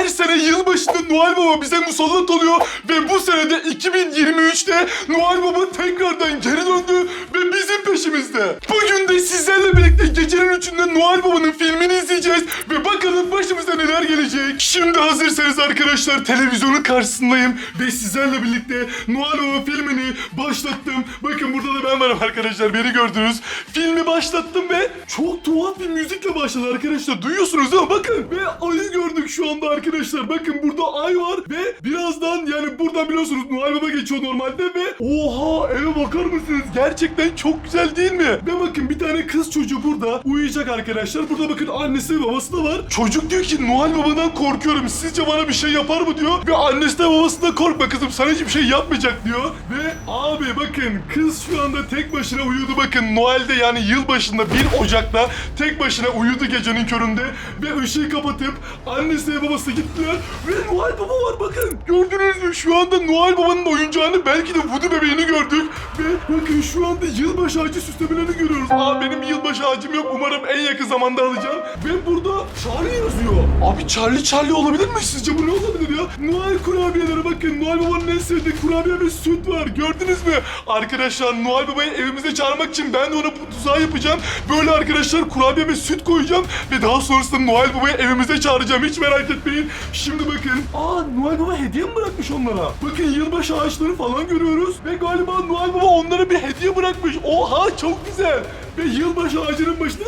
her sene yılbaşında Noel Baba bize musallat oluyor ve bu senede 2023'te Noel Baba tekrardan geri döndü ve bizim peşimizde. Bugün de sizlerle birlikte gecenin üçünde Noel Baba'nın filmini izleyeceğiz ve bakalım başımıza neler gelecek. Şimdi hazırsanız arkadaşlar televizyonun karşısındayım ve sizlerle birlikte Noel Baba filmini başlattım. Bakın burada da ben varım arkadaşlar beni gördünüz. Filmi başlattım ve çok tuhaf bir müzikle başladı arkadaşlar. Duyuyorsunuz değil mi? Bakın ve ayı şu anda arkadaşlar. Bakın burada ay var ve birazdan yani buradan biliyorsunuz Noel Baba geçiyor normalde ve oha eve bakar mısınız? Gerçekten çok güzel değil mi? Ve bakın bir tane kız çocuğu burada uyuyacak arkadaşlar. Burada bakın annesi ve babası da var. Çocuk diyor ki Noel Baba'dan korkuyorum. Sizce bana bir şey yapar mı diyor. Ve annesi de babası da korkma kızım sana hiçbir şey yapmayacak diyor. Ve abi bakın kız şu anda tek başına uyudu. Bakın Noel'de yani yılbaşında 1 Ocak'ta tek başına uyudu gecenin köründe. Ve ışığı kapatıp annesi ve babası gittiler. Ve Noel Baba var bakın. Gördünüz mü? Şu anda Noel Baba'nın oyuncağını belki de Voodoo bebeğini gördük. Ve bakın şu anda yılbaşı ağacı süslemelerini görüyoruz. Aa benim yılbaşı ağacım yok. Umarım en yakın zamanda alacağım. Ve burada Charlie yazıyor. Abi Charlie Charlie olabilir mi? Sizce bu ne olabilir ya? Noel kurabiyeleri bakın. Noel Baba'nın en sevdiği kurabiye ve süt var. Gördünüz mü? Arkadaşlar Noel Baba'yı evimize çağırmak için ben de ona bu tuzağı yapacağım. Böyle arkadaşlar kurabiye ve süt koyacağım. Ve daha sonrasında Noel Baba'yı evimize çağıracağım. Hiç merak etmeyin. Şimdi bakın. Aa Noel Baba hediye mi bırakmış onlara? Bakın yılbaşı ağaçları falan görüyoruz. Ve galiba Noel Baba onlara bir hediye bırakmış. Oha çok güzel. Ve yılbaşı ağacının başında...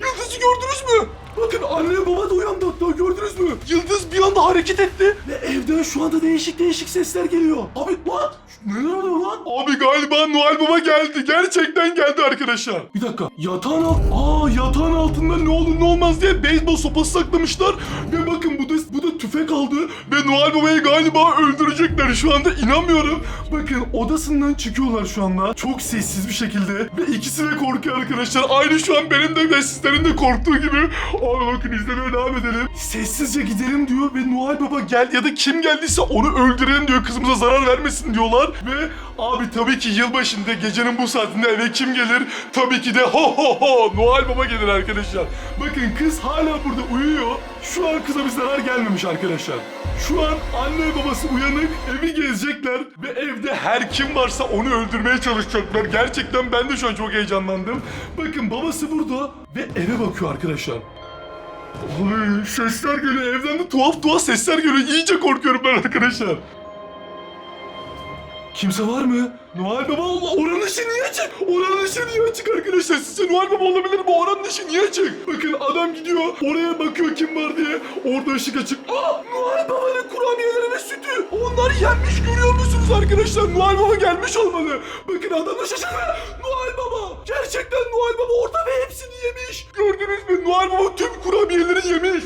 Yıldızı gördünüz mü? Bakın anne baba da uyandı hatta gördünüz mü? Yıldız bir anda hareket etti. Ve evden şu anda değişik değişik sesler geliyor. Abi what? Neler oluyor lan? Abi galiba Noel Baba geldi. Gerçekten geldi arkadaşlar. Bir dakika. Yatağın alt... Aa yatağın altında ne olur ne olmaz diye beyzbol sopası saklamışlar. Ve da tüfek aldı. Ve Noel Baba'yı galiba öldürecekler. Şu anda inanmıyorum. Bakın odasından çıkıyorlar şu anda. Çok sessiz bir şekilde. Ve ikisi de korkuyor arkadaşlar. Aynı şu an benim de ve sizlerin de korktuğu gibi. Abi bakın izlemeye devam edelim. Sessizce gidelim diyor ve Noel Baba gel ya da kim geldiyse onu öldürelim diyor. Kızımıza zarar vermesin diyorlar. Ve abi tabii ki yılbaşında gecenin bu saatinde eve kim gelir? Tabii ki de ho ho ho Noel Baba gelir arkadaşlar. Bakın kız hala burada uyuyor. Şu an kıza bir zarar gelmemiş arkadaşlar. Şu an anne babası uyanık, evi gezecekler ve evde her kim varsa onu öldürmeye çalışacaklar. Gerçekten ben de şu an çok heyecanlandım. Bakın babası burada ve eve bakıyor arkadaşlar. Abi sesler geliyor. Evden de tuhaf tuhaf sesler geliyor. İyice korkuyorum ben arkadaşlar. Kimse var mı? Noel Baba Allah oranın ışığı niye açık? Oranın ışığı niye açık arkadaşlar? Sizce Noel Baba olabilir mi? Oranın ışığı niye açık? Bakın adam gidiyor oraya bakıyor kim var diye. Orada ışık açık. Aa Noel Baba'nın kurabiyeleri ve sütü. Onlar yenmiş görüyor musunuz arkadaşlar? Noel Baba gelmiş olmalı. Bakın adam da şaşırdı. Noel Baba. Gerçekten Noel Baba orada ve hepsini yemiş. Gördünüz mü? Noel Baba tüm kurabiyeleri yemiş.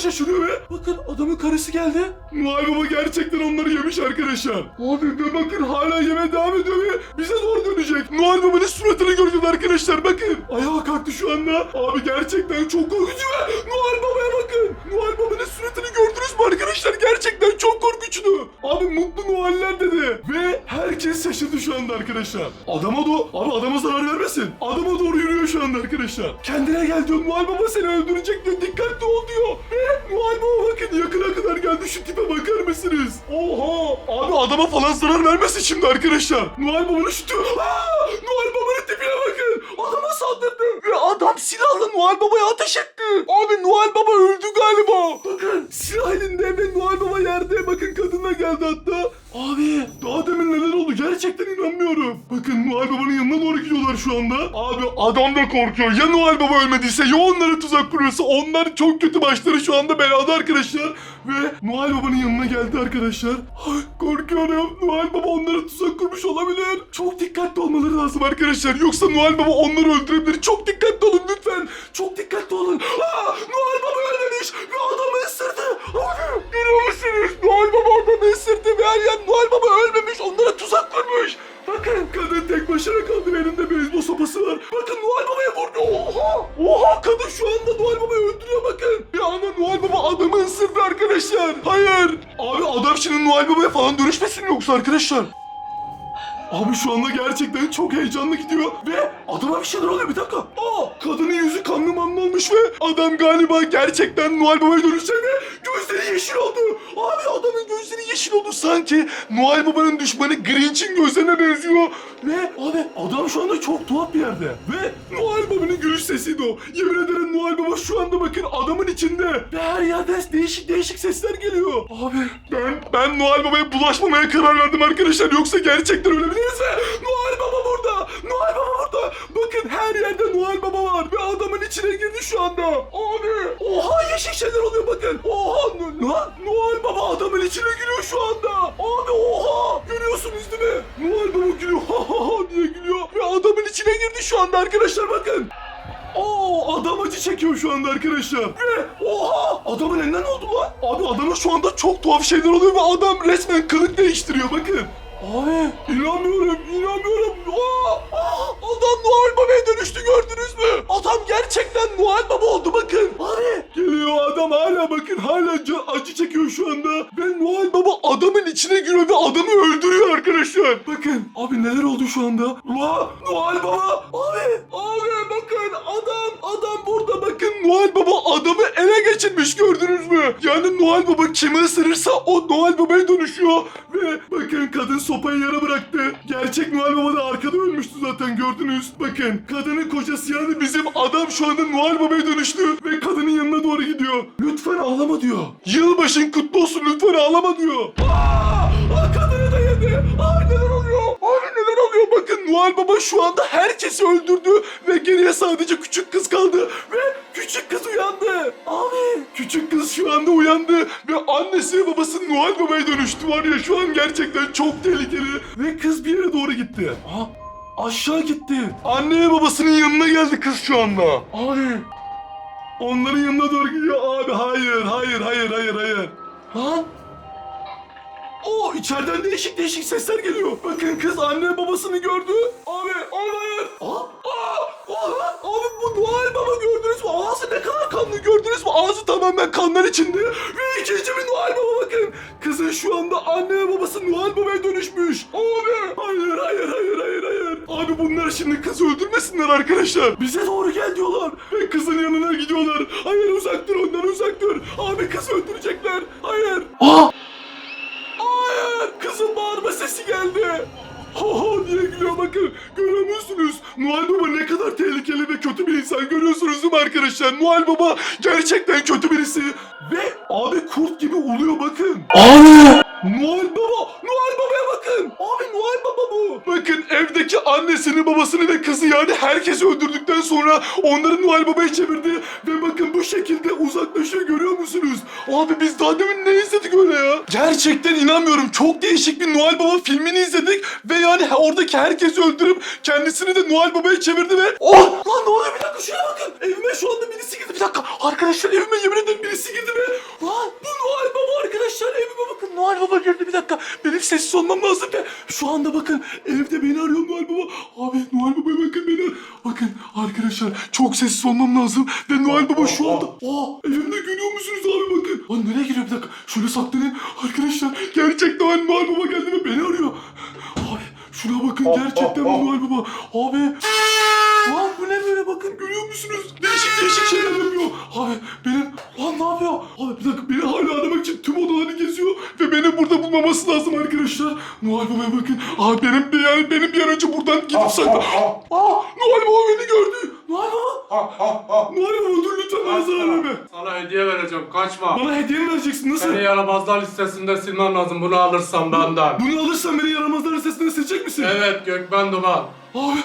Şaşırıyor ve bakın adamın karısı geldi. Noel Baba gerçekten onları yemiş arkadaşlar. Abi ve bakın hala yemeye devam ediyor ve bize doğru dönecek. Noel Baba'nın suratını göreceğiz arkadaşlar bakın. Ayağa kalktı şu anda. Abi gerçekten çok korkucu ve Noel Baba'ya bakın. Noel Baba'nın suratını gördünüz mü arkadaşlar? Gerçekten çok korkunçlu. Abi mutlu Noeller dedi. Ve herkes şaşırdı şu anda arkadaşlar. Adama doğru... Abi adama zarar vermesin. Adama doğru yürüyor şu anda arkadaşlar. Kendine gel diyor. Noel Baba seni öldürecek diyor. Dikkatli ol diyor. Ve Noel Baba bakın yakına kadar geldi. Şu tipe bakar mısınız? Oha. Abi adama falan zarar vermesin şimdi arkadaşlar. Noel Baba'nın şu tipe... Aa! Noel Baba'nın tipine bakın. Adama saldırdı. Ve adam silahla Noel Baba'ya ateş etti. Abi Noel Baba öldü galiba. Bakın silah elinde ve Noel Baba yerde. Bakın kadınla geldi hatta. Abi daha demin neler oldu gerçekten inanmıyorum. Bakın Noel Baba'nın yanına doğru gidiyorlar şu anda. Abi adam da korkuyor. Ya Noel Baba ölmediyse ya onlara tuzak kuruyorsa onlar çok kötü başları şu anda belada arkadaşlar. Ve Noel Baba'nın yanına geldi arkadaşlar. Korkuyorum. Noel Baba onlara tuzak kurmuş olabilir. Çok dikkatli olmaları lazım arkadaşlar. Yoksa Noel Baba onları öldürebilir. Çok dikkatli olun lütfen. Çok dikkatli olun. Aa, Noel Baba ölmemiş ve adamı ısırdı. Abi, görüyor musunuz? Noel Baba adamı ısırdı ve her yer Noel Baba ölmemiş. Onlara tuzak kurmuş. Bakın kadın tek başına kaldı ve elinde beyzbol sopası var. Bakın Noel Baba'ya vurdu. Oha! Oha kadın şu anda Noel Baba'yı öldürüyor bakın. Bir anda Noel Baba adamı ısırdı arkadaşlar. Hayır. Abi adam şimdi Noel Baba'ya falan dönüşmesin yoksa arkadaşlar. Abi şu anda gerçekten çok heyecanlı gidiyor ve adama bir şeyler oluyor bir dakika. Aa kadının yüzü kanlı manlı olmuş ve adam galiba gerçekten Noel Baba'ya dönüşecek ve gözleri yeşil oldu. Abi adamın gözleri yeşil oldu sanki Noel Baba'nın düşmanı Grinch'in gözlerine benziyor. Ve abi adam şu anda çok tuhaf bir yerde. Ve Noel Baba'nın gülüş sesiydi o. Yemin ederim Noel Baba şu anda bakın adamın içinde. Ve her yerden değişik değişik sesler geliyor. Abi ben ben Noel Baba'ya bulaşmamaya karar verdim arkadaşlar. Yoksa gerçekten ölebiliriz Noel Baba burada. Noel Baba burada. Bakın her yerde Noel Baba var ve adamın içine girdi şu anda. Abi oha yeşil şeyler oluyor bakın. Oha lan Noel Baba adamın içine giriyor şu anda. Abi oha görüyorsunuz değil mi? Noel Baba gülüyor ha ha ha diye gülüyor ve adamın içine girdi şu anda arkadaşlar bakın. Oo adam acı çekiyor şu anda arkadaşlar. Ve oha adamın elinden oldu lan? Abi adamın şu anda çok tuhaf şeyler oluyor ve adam resmen kılık değiştiriyor bakın. Abi inanmıyorum inanmıyorum. Aa, aa, adam Noel Baba'ya dönüştü gördünüz mü? Adam gerçekten Noel Baba oldu bakın. Abi geliyor adam hala bakın hala acı çekiyor şu anda. Ve Noel Baba adamın içine giriyor ve adamı öldürüyor arkadaşlar. Bakın abi neler oldu şu anda? La Noel Baba abi abi bakın adam adam burada bakın Noel Baba adamı ele geçirmiş gördünüz mü? Yani Noel Baba kimi ısırırsa o Noel Baba'ya dönüşüyor. Ve bakın kadın sopayı yere bıraktı. Gerçek Noel Baba da arkada ölmüştü zaten gördünüz. Bakın kadının kocası yani bizim adam şu anda Noel Baba'ya dönüştü. Ve kadının yanına doğru gidiyor. Lütfen ağlama diyor. Yılbaşın kutlu olsun lütfen ağlama diyor. Aa, Bakın Noel Baba şu anda herkesi öldürdü. Ve geriye sadece küçük kız kaldı. Ve küçük kız uyandı. Abi küçük kız şu anda uyandı. Ve annesi ve babası Noel Baba'ya dönüştü var ya şu an gerçekten çok tehlikeli. Ve kız bir yere doğru gitti. Aa, aşağı gitti. Anne ve babasının yanına geldi kız şu anda. Abi onların yanına doğru gidiyor. Abi hayır hayır hayır hayır hayır. Lan Oo içeriden değişik değişik sesler geliyor. Bakın kız anne babasını gördü. Abi hayır. Aa, aa, aa, abi bu Noel Baba gördünüz mü? Ağzı ne kadar kanlı gördünüz mü? Ağzı tamamen kanlar içinde. Ve ikinci bir Noel Baba bakın. Kızın şu anda anne babası Noel Baba'ya dönüşmüş. Abi hayır hayır hayır hayır hayır. Abi bunlar şimdi kızı öldürmesinler arkadaşlar. Bize doğru gel diyorlar. Ve kızın yanına gidiyorlar. Hayır uzak dur ondan uzak dur. Abi kızı öldürecekler. Hayır. Aa! Kızın bağırma sesi geldi. Ha ha diye gülüyor bakın. Görüyor musunuz? Noel Baba ne kadar tehlikeli ve kötü bir insan görüyorsunuz değil mi arkadaşlar? Noel Baba gerçekten kötü birisi. Ve abi kurt gibi uluyor bakın. Abi! Noel Baba! Noel Baba'ya bakın! Abi Noel Baba bu! Bakın evdeki annesini, babasını ve kızı yani herkesi öldürdükten sonra onları Noel Baba'ya çevirdi. Görüyor musunuz? Abi biz daha demin ne izledik öyle ya? Gerçekten inanmıyorum. Çok değişik bir Noel Baba filmini izledik. Ve yani oradaki herkesi öldürüp kendisini de Noel Baba'ya çevirdi ve... Oh! Lan ne oluyor bir dakika şuraya bakın. Evime şu anda birisi girdi. Bir dakika. Arkadaşlar evime yemin ederim birisi girdi ve... Lan bu Noel Baba arkadaşlar evime bakın. Noel Baba girdi bir dakika. Benim sessiz olmam lazım ve şu anda bakın evde beni arıyor Noel Baba. Abi Noel Baba'ya bakın beni. Bakın arkadaşlar çok sessiz olmam lazım ve Noel Baba şu anda... Aa evimde görüyor musunuz abi bakın. Lan nereye giriyor bir dakika. Şöyle saklanayım. Arkadaşlar gerçekten Noel Baba geldi ve beni arıyor. Abi şuna bakın gerçekten bu Noel Baba. Abi Lan bu ne böyle bakın görüyor musunuz? Değişik değişik şeyler yapıyor. Abi benim lan ne yapıyor? Abi bir dakika beni hala aramak için tüm odaları geziyor ve beni burada bulmaması lazım arkadaşlar. Noel Baba'ya bakın. Abi benim yani benim bir an önce buradan gidip sakla. Aa Noel Baba beni gördü. Noel Baba dur lütfen bana zarar verme. Sana hediye vereceğim kaçma. Bana hediye mi vereceksin nasıl? Seni yaramazlar listesinde silmem lazım bunu alırsan benden. Bunu alırsan beni yaramazlar listesine seçecek misin? Evet Gökben Duman. Abi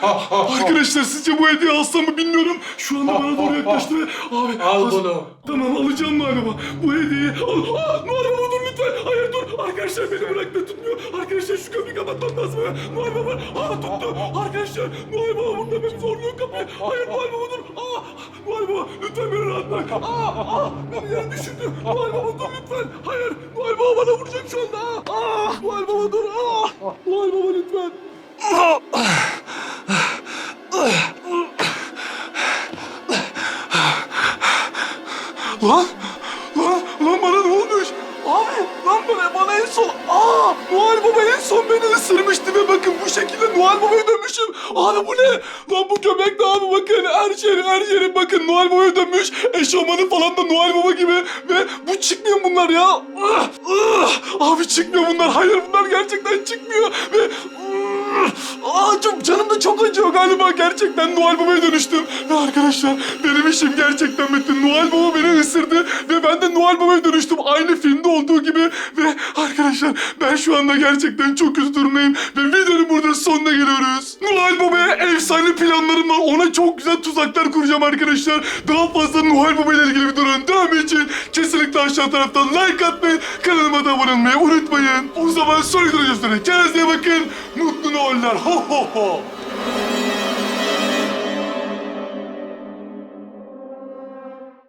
arkadaşlar sizce bu hediye alsam mı bilmiyorum. Şu anda bana doğru yaklaştı ve abi Al bunu. Tamam alacağım Baba. Bu hediyeyi al. Aa, Noel Baba dur lütfen. Dur. Arkadaşlar beni bıraktı tutmuyor. Arkadaşlar şu kapıyı kapatmam lazım. Noel Baba. Aa tuttu. Arkadaşlar Noel Baba burada beni zorluyor kapıyı. Hayır Noel Baba dur. Aa Noel Baba lütfen beni rahat bırak. Aa aa beni yere düşürdü. Noel Baba dur lütfen. Hayır Noel Baba bana vuracak şu anda. Aa Noel Baba dur. Aa Noel Baba lütfen. Lan! Abi! Lan bana, bana en son... Aa! Noel Baba en son beni ısırmıştı ve bakın bu şekilde Baba'ya dönmüşüm. Abi bu ne? Lan bu göbek de abi bakın her şey her yeri bakın Noel Baba'ya dönmüş. Eşofmanı falan da Noel Baba gibi ve bu çıkmıyor bunlar ya. Abi çıkmıyor bunlar. Hayır bunlar gerçekten çıkmıyor ve Aa çok canım da çok acıyor galiba gerçekten Noel Baba'ya dönüştüm. Ve arkadaşlar benim işim gerçekten bitti. Noel Baba beni ısırdı ve ben de Noel Baba'ya dönüştüm. Aynı filmde olduğu gibi ve arkadaşlar ben şu anda gerçekten çok kötü durumdayım ve videonun burada sonuna geliyoruz. Noel Baba'ya efsane planlarım var. Ona çok güzel tuzaklar kuracağım arkadaşlar. Daha fazla Noel Baba ile ilgili videoların devamı için kesinlikle aşağı taraftan like atmayı, kanalıma da abone olmayı unutmayın. O zaman sonraki videoda görüşmek üzere. Kendinize bakın. Mutlu Noeller. Ho ho ho.